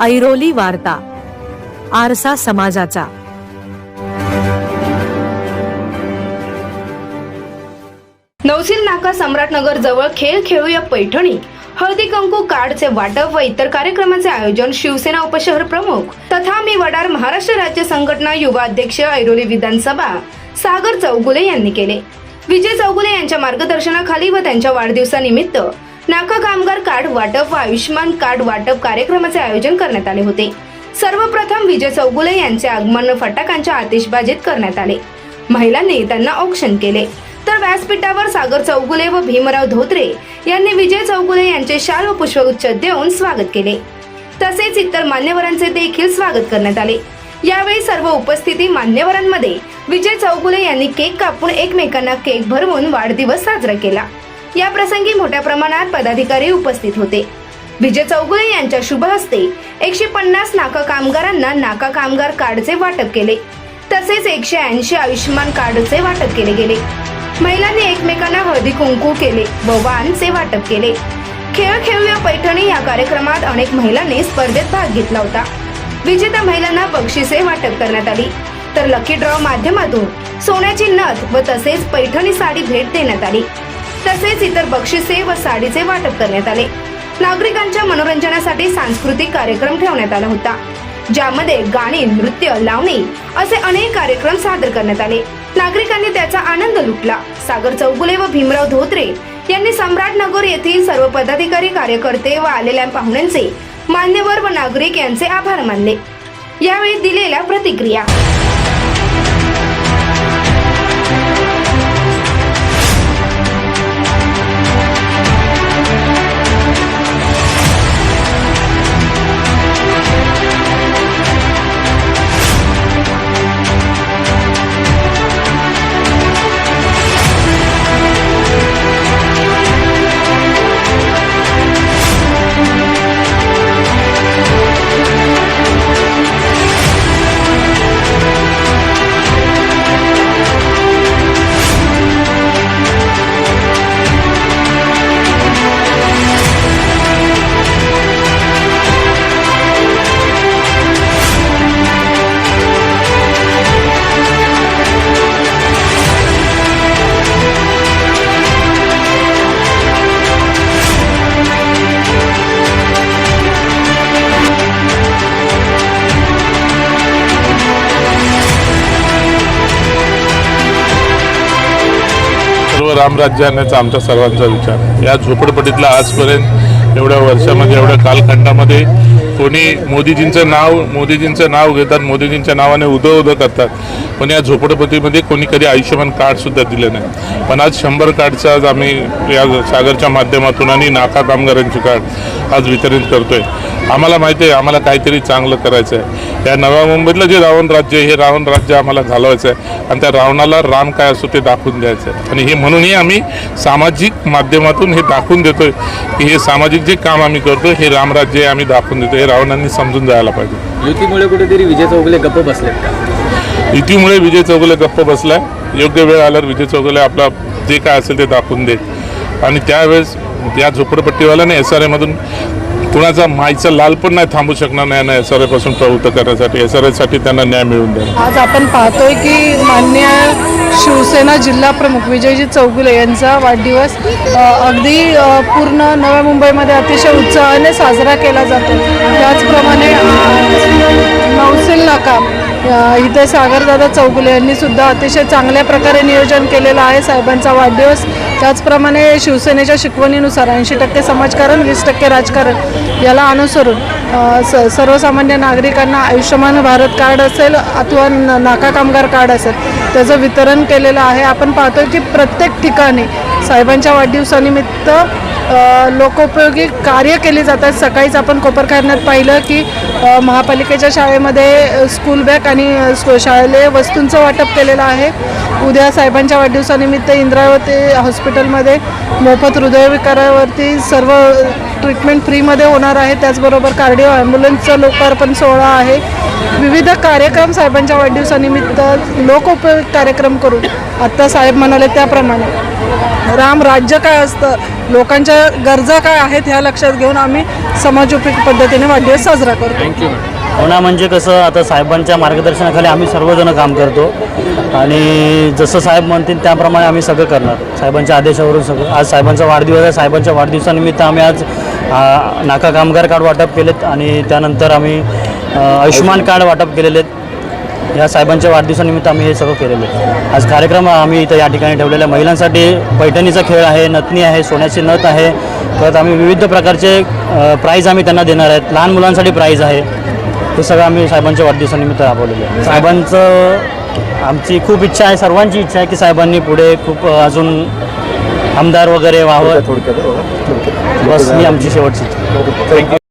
ऐरोली वार्ता आरसा समाजाचा. नवसील नाका सम्राटनगर जवळ खेळ खेळूया पैठणी. हळदी कंकू कार्डचे वाटप व इतर कार्यक्रमाचे आयोजन शिवसेना उपशहर प्रमुख तथा मी वडार महाराष्ट्र राज्य संघटना युवा अध्यक्ष ऐरोली विधानसभा सागर चौगुले यांनी केले. विजय चौगुले यांच्या मार्गदर्शनाखाली व त्यांच्या वाढदिवसानिमित्त नाका कामगार कार्ड वाटप व आयुष्यमान कार्ड वाटप कार्यक्रमाचे आयोजन करण्यात आले होते. सर्वप्रथम विजय चौगुले यांचे आगमन फटाकांच्या आतिषबाजीत करण्यात आले. महिलांनी त्यांना औक्षण केले. तर व्यासपीठावर सागर चौगुले व भीमराव धोत्रे यांनी विजय चौगुले यांचे शाल व पुष्पगुच्छ देऊन स्वागत केले. तसेच इतर मान्यवरांचे देखील स्वागत करण्यात आले. यावेळी सर्व उपस्थिती मान्यवरांमध्ये विजय चौगुले यांनी केक कापून एकमेकांना केक भरवून वाढदिवस साजरा केला. या प्रसंगी मोठ्या प्रमाणात पदाधिकारी उपस्थित होते. विजय चौगुले यांच्या शुभ हस्ते एकशे पन्नास नाका कामगारांना नाका कामगार कार्डचे वाटप केले. तसेच एकशे ऐंशी आयुष्यमान कार्डचे वाटप केले गेले. महिलांनी एकमेकांना हळदी कुंकू केले व वानचे वाटप केले. खेळ खेळूया पैठणी या कार्यक्रमात अनेक महिलांनी स्पर्धेत भाग घेतला होता. विजेत्या महिलांना बक्षिसे वाटप करण्यात आली. तर लकी ड्रॉ माध्यमातून सोन्याची नथ व तसेच पैठणी साडी भेट देण्यात आली. तसेच इतर बक्षिसे व साडीचे वाटप करण्यात आले. नागरिकांच्या मनोरंजनासाठी सांस्कृतिक कार्यक्रम ठेवण्यात आला होता ज्यामध्ये गाणी नृत्य लावणी असे अनेक कार्यक्रम सादर करण्यात आले. नागरिकांनी त्याचा आनंद लुटला. सागर चौगुले व भीमराव धोत्रे यांनी सम्राटनगर येथील सर्व पदाधिकारी कार्यकर्ते व आलेल्या पाहुण्यांचे मान्यवर व नागरिक यांचे आभार मानले. यावेळी दिलेल्या प्रतिक्रिया. रामराज्य आणण्याचा आमचा सर्वांचा विचार. या झोपडपट्टीतला आजपर्यंत एवढ्या वर्षामध्ये एवढ्या कालखंडामध्ये कोणी मोदीजींचं नाव मोदीजींचं नाव घेतात मोदीजींच्या नावाने उदं उदं करतात. पण या झोपडपट्टीमध्ये कोणी कधी आयुष्यमान कार्डसुद्धा दिलं नाही. पण आज शंभर कार्डचं आज आम्ही या सागरच्या माध्यमातून आणि नाका कामगारांची कार्ड आज वितरित करतोय. आम्हाला माहिती आहे आम्हाला काहीतरी चांगलं करायचं आहे या नव्या मुंबईतलं जे रावण राज्य आहे, हे रावण राज्य आम्हाला घालवायचं आहे आणि त्या रावणाला राम काय असतो ते दाखवून द्यायचं आहे आणि हे म्हणूनही आम्ही सामाजिक माध्यमातून हे दाखवून देतोय की हे सामाजिक जे काम आम्ही करतो हे रामराज्य आहे आम्ही दाखवून देतो हे रावणांनी समजून जायला पाहिजे. युतीमुळे कुठेतरी विजय चौगुले गप्प बसलेत का? युतीमुळे विजय चौगुले गप्प बसलाय. योग्य वेळ आल्यावर विजय चौगुले आपला जे काय असेल ते दाखवून देत. आणि त्यावेळेस या झोपडपट्टीवाल्याने एस आर एमधून कुणाचा माईचा लाल पण नाही थांबू शकणार नाही ना एस आर एपासून प्रवृत्त करण्यासाठी. एस आर एसाठी त्यांना न्याय मिळून द्या. आज आपण पाहतोय की मान्य शिवसेना जिल्हा प्रमुख विजयजी चौगुले यांचा वाढदिवस अगदी पूर्ण नव्या मुंबईमध्ये अतिशय उत्साहाने साजरा केला जातो. त्याचप्रमाणे नौसेल नाका इथे सागरदादा चौगुले यांनीसुद्धा अतिशय चांगल्या प्रकारे नियोजन केलेलं आहे. साहेबांचा वाढदिवस. त्याचप्रमाणे शिवसेनेच्या शिकवणीनुसार ऐंशी टक्के समाजकारण वीस टक्के राजकारण याला अनुसरून स सर्वसामान्य नागरिकांना आयुष्यमान भारत कार्ड असेल अथवा नाका कामगार कार्ड असेल त्याचं वितरण केलेलं आहे. आपण पाहतोय की प्रत्येक ठिकाणी साहेबांच्या वाढदिवसानिमित्त लोकोपयोगी कार्य केली जातात. सकाळीच आपण कोपरखान्यात पाहिलं की महापालिकेच्या शाळेमध्ये स्कूल बॅग आणि शाळेले स्कू- वस्तूंचं वाटप केलेलं आहे. उद्या साहेबांच्या वाढदिवसानिमित्त इंद्रावती हॉस्पिटलमध्ये मोफत हृदयविकारावरती सर्व ट्रीटमेंट फ्रीमध्ये होणार आहे. त्याचबरोबर कार्डिओ ॲम्ब्युलन्सचं लोकार्पण सोहळा आहे. विविध कार्यक्रम साहेबांच्या वाढदिवसानिमित्त लोकोपयोगी कार्यक्रम करून आत्ता साहेब म्हणाले त्याप्रमाणे. राम राज्य काय असतं? लोकांच्या गरजा काय आहेत ह्या लक्षात घेऊन आम्ही समाजोपयोगी पद्धतीने वाढदिवस साजरा करतो. थँक्यू होणा म्हणजे कसं आता साहेबांच्या मार्गदर्शनाखाली आम्ही सर्वजण काम करतो. आणि जसं साहेब म्हणतील त्याप्रमाणे आम्ही सगळं करणार. साहेबांच्या आदेशावरून सगळं. आज साहेबांचा वाढदिवस आहे. साहेबांच्या वाढदिवसानिमित्त आम्ही आज आ, नाका कामगार कार्ड वाटप केलेत. आणि त्यानंतर आम्ही आयुष्यमान कार्ड वाटप केलेले आहेत या साहेबांच्या वाढदिवसानिमित्त आम्ही हे सगळं केलेलं आहे. आज कार्यक्रम आम्ही इथं या ठिकाणी ठेवलेला आहे. महिलांसाठी पैठणीचा खेळ आहे नथनी आहे सोन्याची नथ आहे. परत आम्ही विविध प्रकारचे प्राईज आम्ही त्यांना देणार आहेत. लहान मुलांसाठी प्राईज आहे. हे सगळं आम्ही साहेबांच्या वाढदिवसानिमित्त राबवलेलं आहे. साहेबांचं आमची खूप इच्छा आहे सर्वांची इच्छा आहे की साहेबांनी पुढे खूप अजून आमदार वगैरे व्हावं. बस ही आमची शेवटची